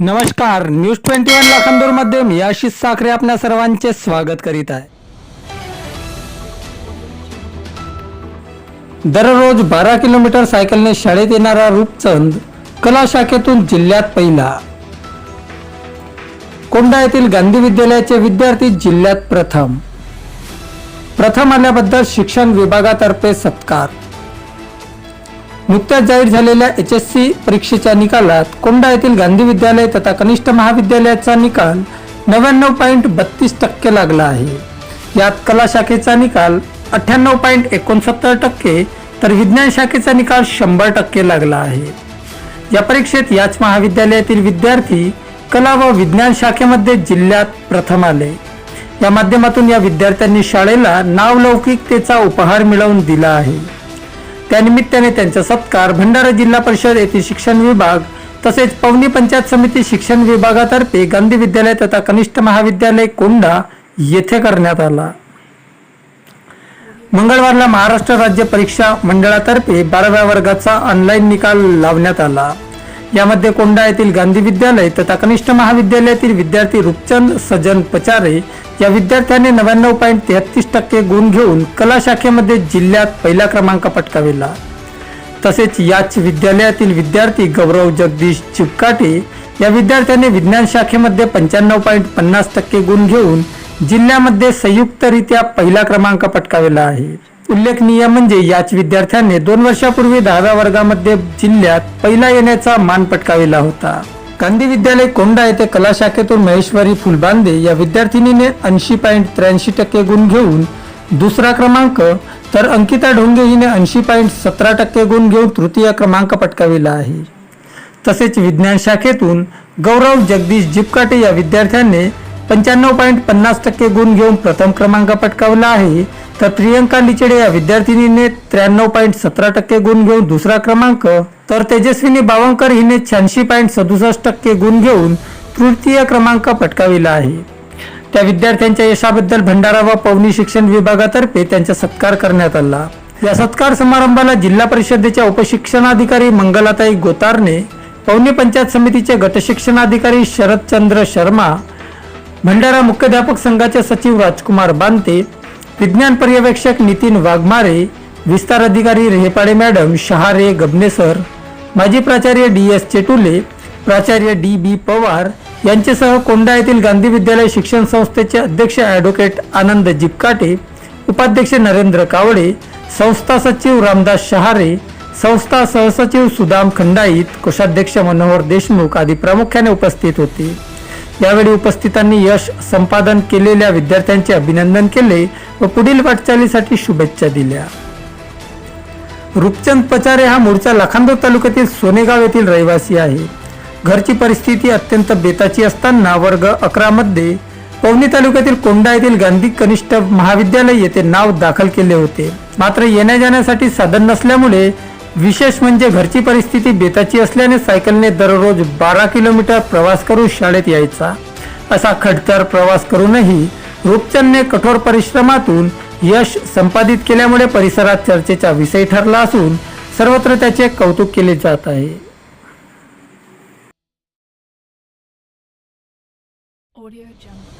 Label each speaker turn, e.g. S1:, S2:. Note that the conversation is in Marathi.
S1: नमस्कार न्यूज ट्वेंटी वन लाखांदूरमध्ये मी आशिष साखरे आपल्या सर्वांचे स्वागत करीत आहे. दररोज बारा किलोमीटर सायकलने शाळेत येणारा रूपचंद कला शाखेतून जिल्ह्यात पहिला. कोंडा येथील गांधी विद्यालयाचे विद्यार्थी जिल्ह्यात प्रथम. प्रथम आल्याबद्दल शिक्षण विभागातर्फे सत्कार. नुकत्याच जाहीर झालेल्या एच एस सी परीक्षेच्या निकालात कोंडा येथील गांधी विद्यालय तथा कनिष्ठ महाविद्यालयाचा निकाल नव्याण्णव पॉईंट बत्तीस टक्के लागला आहे. यात कला शाखेचा निकाल अठ्ठ्याण्णव पॉईंट एकोणसत्तर टक्के तर विज्ञान शाखेचा निकाल शंभर टक्के लागला आहे. या परीक्षेत याच महाविद्यालयातील विद्यार्थी कला व विज्ञान शाखेमध्ये जिल्ह्यात प्रथम आले. या माध्यमातून या विद्यार्थ्यांनी शाळेला नावलौकिकतेचा उपहार मिळवून दिला आहे. त्यानिमित्ताने त्यांचा सत्कार भंडारा जिल्हा परिषद येथील शिक्षण विभाग तसेच पवनी पंचायत समिती शिक्षण विभागातर्फे गांधी विद्यालय तथा कनिष्ठ महाविद्यालय कोंडा येथे करण्यात आला. मंगळवारला महाराष्ट्र राज्य परीक्षा मंडळातर्फे बाराव्या वर्गाचा ऑनलाईन निकाल लावण्यात आला. यामध्ये कोंडा येथील गांधी विद्यालय तथा कनिष्ठ महाविद्यालयातील विद्यार्थी रूपचंद सजन पचारे या विद्यार्थ्याने नव्याण्णव पॉईंट तेहतीस टक्के गुण घेऊन कला शाखेमध्ये जिल्ह्यात पहिला क्रमांक पटकाविला. तसेच याच विद्यालयातील विद्यार्थी गौरव जगदीश चिपकाटे या विद्यार्थ्याने विज्ञान शाखेमध्ये पंच्याण्णव पॉईंट पन्नास टक्के गुण घेऊन जिल्ह्यामध्ये संयुक्तरित्या पहिला क्रमांक पटकाविला आहे. उल्लेखनीय म्हणजे याच विद्यार्थ्याने दोन वर्षापूर्वी दहाव्या वर्गामध्ये जिल्ह्यात पहिला येण्याचा मान पटकाविला होता. गांधी विद्यालय कोंडा येथे कला शाखेतून महेश्वरी फुलबांदे या विद्यार्थिनीने ऐंशी पॉईंट त्र्याऐंशी टक्के गुण घेऊन दुसरा क्रमांक तर अंकिता ढोंगे हिने ऐंशी पॉईंट सतरा टक्के गुण घेऊन तृतीय क्रमांक पटकाविला आहे. तसेच विज्ञान शाखेतून गौरव जगदीश जिपकाटे या विद्यार्थ्याने पंच्याण्णव पॉईंट पन्नास टक्के गुण घेऊन प्रथम क्रमांक पटकावला आहे. तर प्रियंका लिचडे या विद्यार्थिनीने त्र्याण्णव पॉईंट सतरा टक्के गुण घेऊन दुसरा क्रमांक तर तेजस्विनी बावनकर हिने शहाऐंशी पॉईंट सदुसष्ट टक्के गुण घेऊन तृतीय क्रमांक पटकाविला आहे. त्या विद्यार्थ्यांच्या यशाबद्दल भंडारा व पवनी शिक्षण विभागातर्फे त्यांचा सत्कार करण्यात आला. या सत्कार समारंभाला जिल्हा परिषदेच्या उपशिक्षणाधिकारी मंगलाताई गोतारने पवनी पंचायत समितीचे गटशिक्षणाधिकारी शरदचंद्र शर्मा भंडारा मुख्याध्यापक संघाचे सचिव राजकुमार बांते विज्ञान पर्यवेक्षक नितीन वाघमारे विस्तार अधिकारी रेहेपाडे मॅडम शहारे गबनेसर माजी प्राचार्य डी एस चेटुले प्राचार्य डी बी पवार यांच्यासह कोंडा येथील गांधी विद्यालय शिक्षण संस्थेचे अध्यक्ष ॲडव्होकेट आनंद जिपकाटे उपाध्यक्ष नरेंद्र कावडे संस्था सचिव रामदास शहारे संस्था सहसचिव सुदाम खंडाईत कोषाध्यक्ष मनोहर देशमुख आदी प्रामुख्याने उपस्थित होते. यावेळी उपस्थितांनी यश संपादन केलेल्या विद्यार्थ्यांचे अभिनंदन केले व पुढील वाटचालीसाठी शुभेच्छा दिल्या. रूपचंद पचारे हा मूळचा लाखांदूर तालुक्यातील सोनेगाव येथील रहिवासी आहे. घरची परिस्थिती अत्यंत बेताची असताना वर्ग अकरामध्ये पवनी तालुक्यातील कोंडा येथील गांधी कनिष्ठ महाविद्यालय येथे नाव दाखल केले होते. मात्र येण्या जाण्यासाठी साधन नसल्यामुळे विशेष म्हणजे घरची परिस्थिती बेताची असल्याने सायकलने दररोज बारा किलोमीटर प्रवास करून शाळेत यायचा असा खडतर प्रवास करूनही रूपचंदने कठोर परिश्रमातून यश संपादित केल्यामुळे परिसरात चर्चेचा विषय ठरला असून सर्वत्र त्याचे कौतुक केले जात आहे
S2: Audio Jungle.